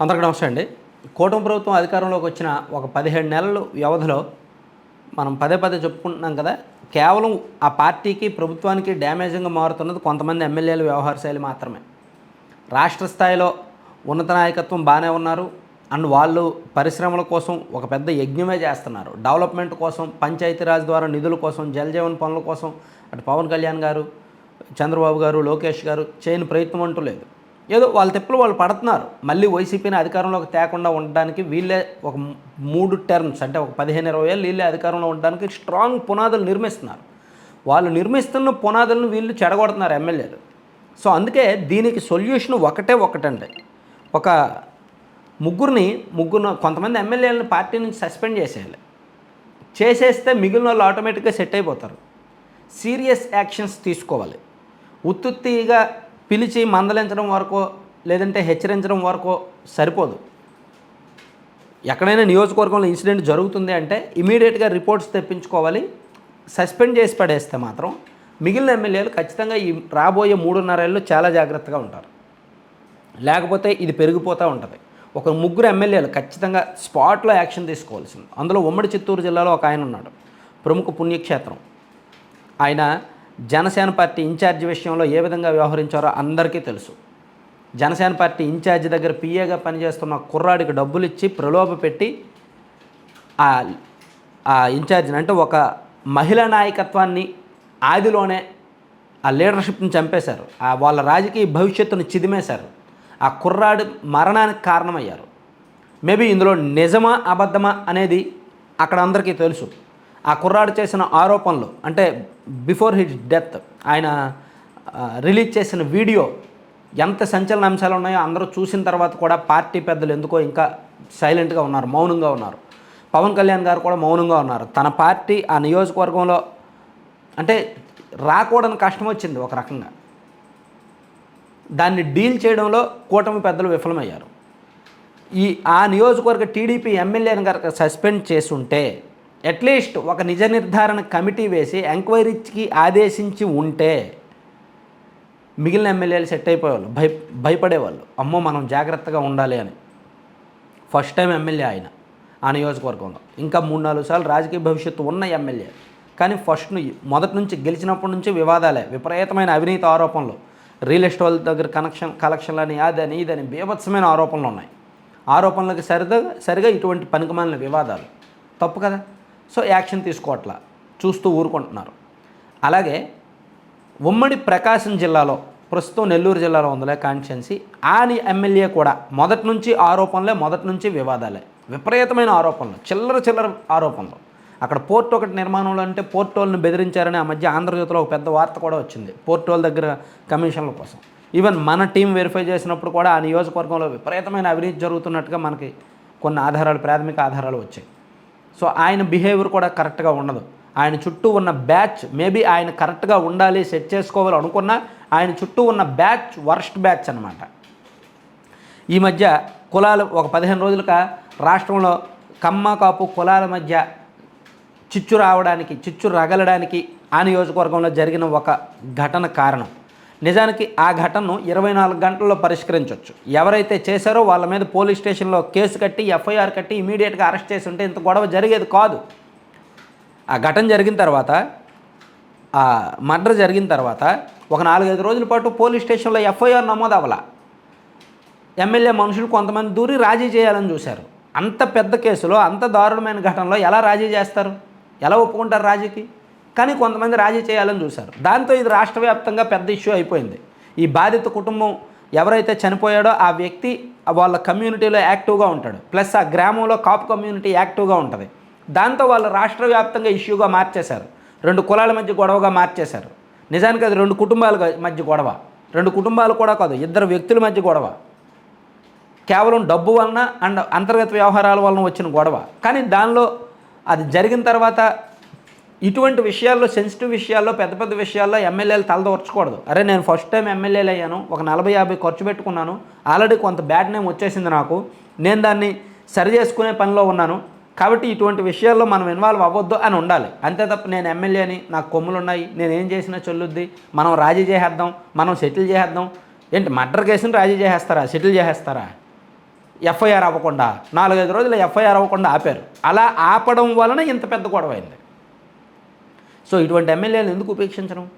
అందరికీ నమస్తే అండి. కూటమి ప్రభుత్వం అధికారంలోకి వచ్చిన ఒక పదిహేడు నెలల వ్యవధిలో మనం పదే పదే చెప్పుకుంటున్నాం కదా కేవలం ఆ పార్టీకి ప్రభుత్వానికి డ్యామేజింగ్గా మారుతున్నది కొంతమంది ఎమ్మెల్యేల వ్యవహార శైలి మాత్రమే. రాష్ట్ర స్థాయిలో ఉన్నత నాయకత్వం బాగానే ఉన్నారు. అండ్ వాళ్ళు పరిశ్రమల కోసం ఒక పెద్ద యజ్ఞమే చేస్తున్నారు. డెవలప్మెంట్ కోసం పంచాయతీరాజ్ ద్వారా నిధుల కోసం జలజీవన్ పనుల కోసం అటు పవన్ కళ్యాణ్ గారు చంద్రబాబు గారు లోకేష్ గారు చేయని ప్రయత్నం అంటూ లేదు. ఏదో వాళ్ళ తెప్పులు వాళ్ళు పడుతున్నారు. మళ్ళీ వైసీపీని అధికారంలోకి తేకుండా ఉండడానికి వీళ్ళే ఒక మూడు టర్మ్స్ అంటే ఒక పదిహేను ఇరవై ఏళ్ళు వీళ్ళే అధికారంలో ఉండడానికి స్ట్రాంగ్ పునాదులు నిర్మిస్తున్నారు. వాళ్ళు నిర్మిస్తున్న పునాదులను వీళ్ళు చెడగొడుతున్నారు ఎమ్మెల్యేలు. సో అందుకే దీనికి సొల్యూషన్ ఒకటే ఒకటండి. ఒక ముగ్గురిని ముగ్గురు కొంతమంది ఎమ్మెల్యేలను పార్టీ నుంచి సస్పెండ్ చేసేయాలి. చేసేస్తే మిగిలిన వాళ్ళు ఆటోమేటిక్గా సెట్ అయిపోతారు. సీరియస్ యాక్షన్స్ తీసుకోవాలి. ఉత్తుత్తిగా పిలిచి మందలించడం వరకు లేదంటే హెచ్చరించడం వరకు సరిపోదు. ఎక్కడైనా నియోజకవర్గంలో ఇన్సిడెంట్ జరుగుతుంది అంటే ఇమీడియట్గా రిపోర్ట్స్ తెప్పించుకోవాలి. సస్పెండ్ చేసి పడేస్తే మాత్రం మిగిలిన ఎమ్మెల్యేలు ఖచ్చితంగా ఈ రాబోయే మూడున్నరేళ్ళు చాలా జాగ్రత్తగా ఉంటారు. లేకపోతే ఇది పెరిగిపోతూ ఉంటుంది. ఒక ముగ్గురు ఎమ్మెల్యేలు ఖచ్చితంగా స్పాట్లో యాక్షన్ తీసుకోవాల్సింది. అందులో ఉమ్మడి చిత్తూరు జిల్లాలో ఒక ఆయన ఉన్నాడు. ప్రముఖ పుణ్యక్షేత్రం. ఆయన జనసేన పార్టీ ఇన్ఛార్జ్ విషయంలో ఏ విధంగా వ్యవహరించారో అందరికీ తెలుసు. జనసేన పార్టీ ఇన్ఛార్జ్ దగ్గర పిఏగా పనిచేస్తున్న కుర్రాడికి డబ్బులు ఇచ్చి ప్రలోభ పెట్టి ఆ ఆ ఇన్ఛార్జిని అంటే ఒక మహిళా నాయకత్వాన్ని ఆదిలోనే ఆ లీడర్షిప్ని చంపేశారు. ఆ వాళ్ళ రాజకీయ భవిష్యత్తును చిదిమేశారు. ఆ కుర్రాడు మరణానికి కారణమయ్యారు. మేబీ ఇందులో నిజమా అబద్ధమా అనేది అక్కడ అందరికీ తెలుసు. ఆ కుర్రాడు చేసిన ఆరోపణలు అంటే బిఫోర్ హిజ్ డెత్ ఆయన రిలీజ్ చేసిన వీడియో ఎంత సంచలన అంశాలు ఉన్నాయో అందరూ చూసిన తర్వాత కూడా పార్టీ పెద్దలు ఎందుకో ఇంకా సైలెంట్గా ఉన్నారు మౌనంగా ఉన్నారు. పవన్ కళ్యాణ్ గారు కూడా మౌనంగా ఉన్నారు. తన పార్టీ ఆ నియోజకవర్గంలో అంటే రాకూడని కష్టం వచ్చింది ఒక రకంగా. దాన్ని డీల్ చేయడంలో కూటమి పెద్దలు విఫలమయ్యారు. ఈ ఆ నియోజకవర్గ టీడీపీ ఎమ్మెల్యేని కనుక సస్పెండ్ చేసి ఉంటే అట్లీస్ట్ ఒక నిజ నిర్ధారణ కమిటీ వేసి ఎంక్వైరీకి ఆదేశించి ఉంటే మిగిలిన ఎమ్మెల్యేలు సెట్ అయిపోయేవాళ్ళు భయ భయపడేవాళ్ళు. అమ్మో మనం జాగ్రత్తగా ఉండాలి అని. ఫస్ట్ టైం ఎమ్మెల్యే ఆయన ఆ నియోజకవర్గంలో. ఇంకా మూడు నాలుగు సార్లు రాజకీయ భవిష్యత్తు ఉన్న ఎమ్మెల్యే. కానీ ఫస్ట్ మొదటి నుంచి గెలిచినప్పటి నుంచి వివాదాలే. విపరీతమైన అవినీతి ఆరోపణలు. రియల్ ఎస్టేట్ వాళ్ళ దగ్గర కనెక్షన్ కలెక్షన్లని అదని ఇదని బీభత్సమైన ఆరోపణలు ఉన్నాయి. ఆరోపణలకు సరిగా సరిగా ఇటువంటి పనికిమాలిన వివాదాలు. తప్పు కదా? సో యాక్షన్ తీసుకోవట్లా. చూస్తూ ఊరుకుంటున్నారు. అలాగే ఉమ్మడి ప్రకాశం జిల్లాలో ప్రస్తుతం నెల్లూరు జిల్లాలో ఉందిలే కాన్స్టిట్యున్సీ ఆని ఎమ్మెల్యే కూడా మొదటి నుంచి ఆరోపణలే మొదటి నుంచి వివాదాలే. విపరీతమైన ఆరోపణలు చిల్లర చిల్లర ఆరోపణలు. అక్కడ పోర్ట్ ఒకటి నిర్మాణంలో అంటే పోర్ట్ వాళ్ళని బెదిరించారని ఆ మధ్య ఆంధ్రజ్యోతిలో ఒక పెద్ద వార్త కూడా వచ్చింది. పోర్ట్ వాళ్ళ దగ్గర కమిషన్ల కోసం. ఈవెన్ మన టీం వెరిఫై చేసినప్పుడు కూడా ఆ నియోజకవర్గంలో విపరీతమైన అవినీతి జరుగుతున్నట్టుగా మనకి కొన్ని ఆధారాలు ప్రాథమిక ఆధారాలు వచ్చాయి. సో ఆయన బిహేవియర్ కూడా కరెక్ట్గా ఉండదు. ఆయన చుట్టూ ఉన్న బ్యాచ్ మేబీ ఆయన కరెక్ట్గా ఉండాలి సెట్ చేసుకోవాలి అనుకున్నా ఆయన చుట్టూ ఉన్న బ్యాచ్ వర్స్ట్ బ్యాచ్ అనమాట ఈ మధ్య కులాలు ఒక పదిహేను రోజులుగా రాష్ట్రంలో కమ్మ కాపు కులాల మధ్య చిచ్చు రావడానికి చిచ్చు రగలడానికి ఆ నియోజకవర్గంలో జరిగిన ఒక ఘటన కారణం. నిజానికి ఆ ఘటనను ఇరవై నాలుగు గంటల్లో పరిష్కరించవచ్చు ఎవరైతే చేశారో వాళ్ళ మీద పోలీస్ స్టేషన్లో కేసు కట్టి ఎఫ్ఐఆర్ కట్టి ఇమీడియట్గా అరెస్ట్ చేసి ఉంటే ఇంత గొడవ జరిగేది కాదు. ఆ ఘటన జరిగిన తర్వాత ఆ మర్డర్ జరిగిన తర్వాత ఒక నాలుగైదు రోజుల పాటు పోలీస్ స్టేషన్లో ఎఫ్ఐఆర్ నమోదు అవ్వాల. ఎమ్మెల్యే మనుషులు కొంతమంది దూరి రాజీ చేయాలని చూశారు. అంత పెద్ద కేసులో అంత దారుణమైన ఘటనలో ఎలా రాజీ చేస్తారు? ఎలా ఒప్పుకుంటారు రాజీకి? కానీ కొంతమంది రాజీ చేయాలని చూశారు. దాంతో ఇది రాష్ట్ర వ్యాప్తంగా పెద్ద ఇష్యూ అయిపోయింది. ఈ బాధిత కుటుంబం ఎవరైతే చనిపోయాడో ఆ వ్యక్తి వాళ్ళ కమ్యూనిటీలో యాక్టివ్గా ఉంటాడు. ప్లస్ ఆ గ్రామంలో కాపు కమ్యూనిటీ యాక్టివ్గా ఉంటుంది. దాంతో వాళ్ళు రాష్ట్ర వ్యాప్తంగా ఇష్యూగా మార్చేశారు. రెండు కులాల మధ్య గొడవగా మార్చేశారు. నిజానికి అది రెండు కుటుంబాల మధ్య గొడవ. రెండు కుటుంబాలు కూడా కాదు ఇద్దరు వ్యక్తుల మధ్య గొడవ. కేవలం డబ్బు వలన అండ్ అంతర్గత వ్యవహారాల వలన వచ్చిన గొడవ. కానీ దానిలో అది జరిగిన తర్వాత ఇటువంటి విషయాల్లో సెన్సిటివ్ విషయాల్లో పెద్ద పెద్ద విషయాల్లో ఎమ్మెల్యేలు తలదోర్చకూడదు. అరే నేను ఫస్ట్ టైం ఎమ్మెల్యేలు అయ్యాను ఒక నలభై యాభై ఖర్చు పెట్టుకున్నాను ఆల్రెడీ కొంత బ్యాడ్ నేమ్ వచ్చేసింది నాకు నేను దాన్ని సరి చేసుకునే పనిలో ఉన్నాను కాబట్టి ఇటువంటి విషయాల్లో మనం ఇన్వాల్వ్ అవ్వద్దు అని ఉండాలి. అంతే తప్ప నేను ఎమ్మెల్యేని నాకు కొమ్ములు ఉన్నాయి నేను ఏం చేసినా చెల్లుద్ది మనం రాజీ చేసేద్దాం మనం సెటిల్ చేసేద్దాం. ఏంటి మర్డర్ కేసుని రాజీ చేసేస్తారా సెటిల్ చేసేస్తారా? ఎఫ్ఐఆర్ అవ్వకుండా నాలుగైదు రోజులు ఎఫ్ఐఆర్ అవ్వకుండా ఆపారు. అలా ఆపడం వలన ఇంత పెద్ద గొడవ అయింది. సో ఇటువంటి ఎమ్మెల్యేలు ఎందుకు ఉపేక్షించడం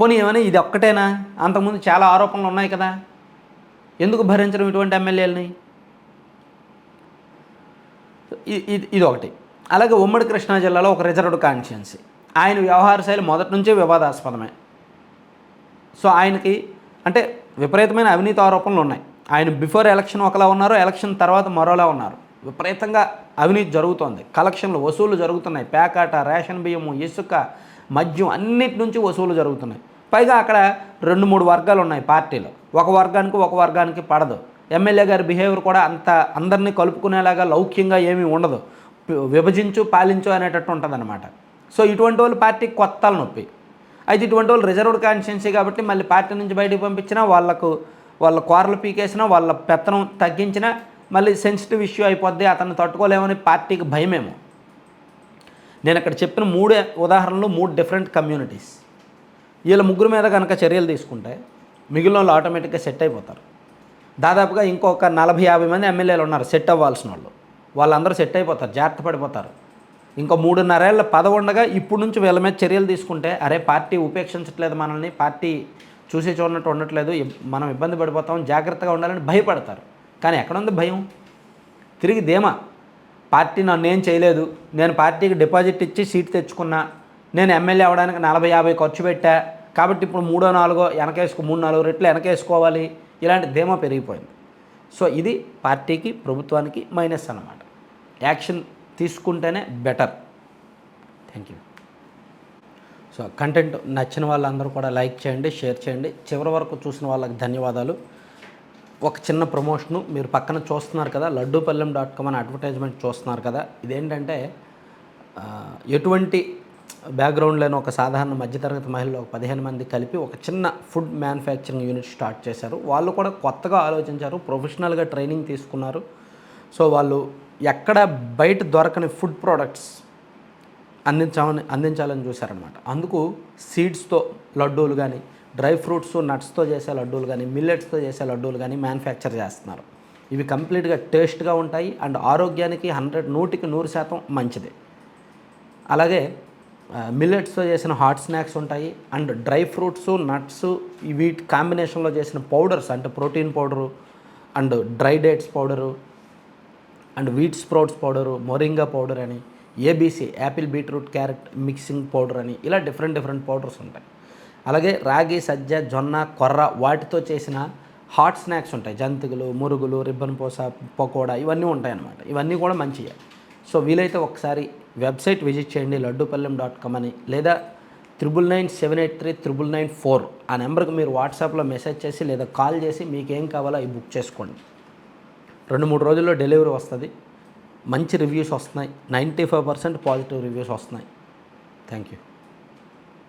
పోనీ ఏమైనా ఇది ఒక్కటేనా? అంతకుముందు చాలా ఆరోపణలు ఉన్నాయి కదా. ఎందుకు భరించడం ఇటువంటి ఎమ్మెల్యేలని? ఇది ఇది ఒకటి అలాగే ఉమ్మడి కృష్ణా జిల్లాలో ఒక రిజర్వ్డ్ కాన్స్టిట్యున్సీ ఆయన వ్యవహార శైలి మొదటి నుంచే వివాదాస్పదమే. సో ఆయనకి అంటే విపరీతమైన అవినీతి ఆరోపణలు ఉన్నాయి. ఆయన బిఫోర్ ఎలక్షన్ ఒకలా ఉన్నారు ఎలక్షన్ తర్వాత మరోలా ఉన్నారు. విపరీతంగా అవినీతి జరుగుతోంది. కలెక్షన్లు వసూలు జరుగుతున్నాయి. పేకాట రేషన్ బియ్యము ఇసుక మద్యం అన్నిటి నుంచి వసూలు జరుగుతున్నాయి. పైగా అక్కడ రెండు మూడు వర్గాలు ఉన్నాయి పార్టీలు. ఒక వర్గానికి ఒక వర్గానికి పడదు. ఎమ్మెల్యే గారి బిహేవియర్ కూడా అంత అందరినీ కలుపుకునేలాగా లౌక్యంగా ఏమీ ఉండదు. విభజించు పాలించు అనేటట్టు ఉంటుందన్నమాట. సో ఇటువంటి వాళ్ళు పార్టీ కొత్త నొప్పి. అయితే ఇటువంటి వాళ్ళు రిజర్వ్డ్ కాన్స్టిట్యున్సీ కాబట్టి మళ్ళీ పార్టీ నుంచి బయటకు పంపించినా వాళ్ళకు వాళ్ళ కూరలు పీకేసినా వాళ్ళ పెత్తనం తగ్గించినా మళ్ళీ సెన్సిటివ్ ఇష్యూ అయిపోద్ది అతన్ని తట్టుకోలేమని పార్టీకి భయమేమో. నేను అక్కడ చెప్పిన మూడే ఉదాహరణలు మూడు డిఫరెంట్ కమ్యూనిటీస్ వీళ్ళ ముగ్గురు మీద కనుక చర్యలు తీసుకుంటే మిగిలిన వాళ్ళు ఆటోమేటిక్గా సెట్ అయిపోతారు. దాదాపుగా ఇంకొక నలభై యాభై మంది ఎమ్మెల్యేలు ఉన్నారు సెట్ అవ్వాల్సిన వాళ్ళు. వాళ్ళందరూ సెట్ అయిపోతారు జాగ్రత్త పడిపోతారు. ఇంకో మూడున్నరేళ్ళ పదవి ఉండగా ఇప్పుడు నుంచి వీళ్ళ మీద చర్యలు తీసుకుంటే అరే పార్టీ ఉపేక్షించట్లేదు మనల్ని పార్టీ చూసి చూడనట్టు ఉండట్లేదు మనం ఇబ్బంది పడిపోతాం జాగ్రత్తగా ఉండాలని భయపడతారు. కానీ ఎక్కడుంది భయం? తిరిగి ధీమా పార్టీ నన్ను ఏం చేయలేదు. నేను పార్టీకి డిపాజిట్ ఇచ్చి సీట్ తెచ్చుకున్నా. నేను ఎమ్మెల్యే అవ్వడానికి నలభై యాభై ఖర్చు పెట్టా. కాబట్టి ఇప్పుడు మూడో నాలుగో వెనకేసుకో మూడు నాలుగు రెట్లు వెనకేసుకోవాలి. ఇలాంటి ధీమా పెరిగిపోయింది. సో ఇది పార్టీకి ప్రభుత్వానికి మైనస్ అన్నమాట. యాక్షన్ తీసుకుంటేనే better. Thank you. So content నచ్చిన వాళ్ళందరూ కూడా లైక్ చేయండి షేర్ చేయండి. చివరి వరకు చూసిన వాళ్ళకి ధన్యవాదాలు. ఒక చిన్న ప్రమోషను మీరు పక్కన చూస్తున్నారు కదా లడ్డూపల్లెం డాట్ కామ్ అని అడ్వర్టైజ్మెంట్ చూస్తున్నారు కదా ఇదేంటంటే ఎటువంటి బ్యాక్గ్రౌండ్ లేని ఒక సాధారణ మధ్యతరగతి మహిళలు ఒక పదిహేను మంది కలిపి ఒక చిన్న ఫుడ్ మ్యానుఫ్యాక్చరింగ్ యూనిట్ స్టార్ట్ చేశారు. వాళ్ళు కూడా కొత్తగా ఆలోచించారు ప్రొఫెషనల్గా ట్రైనింగ్ తీసుకున్నారు. సో వాళ్ళు ఎక్కడ బయట దొరకని ఫుడ్ ప్రోడక్ట్స్ అందించామని అందించాలని చూశారనమాట అందుకు సీడ్స్తో లడ్డూలు కానీ డ్రై ఫ్రూట్స్ నట్స్తో చేసే లడ్డూలు కానీ మిల్లెట్స్తో చేసే లడ్డూలు కానీ మ్యానుఫ్యాక్చర్ చేస్తున్నారు. ఇవి కంప్లీట్గా టేస్ట్గా ఉంటాయి అండ్ ఆరోగ్యానికి హండ్రెడ్ నూటికి నూరు శాతం మంచిది. అలాగే మిల్లెట్స్తో చేసిన హాట్ స్నాక్స్ ఉంటాయి అండ్ డ్రై ఫ్రూట్స్ నట్స్ వీటి కాంబినేషన్లో చేసిన పౌడర్స్ అంటే protein powder and dry dates powder and wheat sprouts powder moringa powder అని ABC apple beetroot carrot mixing powder అని ఇలా డిఫరెంట్ డిఫరెంట్ పౌడర్స్ ఉంటాయి. అలాగే రాగి సజ్జ జొన్న కొర్ర వాటితో చేసిన హాట్ స్నాక్స్ ఉంటాయి. జంతికలు మురుగులు రిబ్బన్ పోస పకోడా ఇవన్నీ ఉంటాయి అన్నమాట ఇవన్నీ కూడా మంచివే సో వీలైతే ఒకసారి వెబ్సైట్ విజిట్ చేయండి లడ్డూపల్లెం డాట్ కామ్ అని లేదా triple nine seven eight three triple nine four ఆ నెంబర్కి మీరు వాట్సాప్లో మెసేజ్ చేసి లేదా కాల్ చేసి మీకు ఏం కావాలో అవి బుక్ చేసుకోండి. రెండు మూడు రోజుల్లో డెలివరీ వస్తుంది. మంచి రివ్యూస్ వస్తున్నాయి. Ninety five percent positive reviews వస్తున్నాయి. Thank you.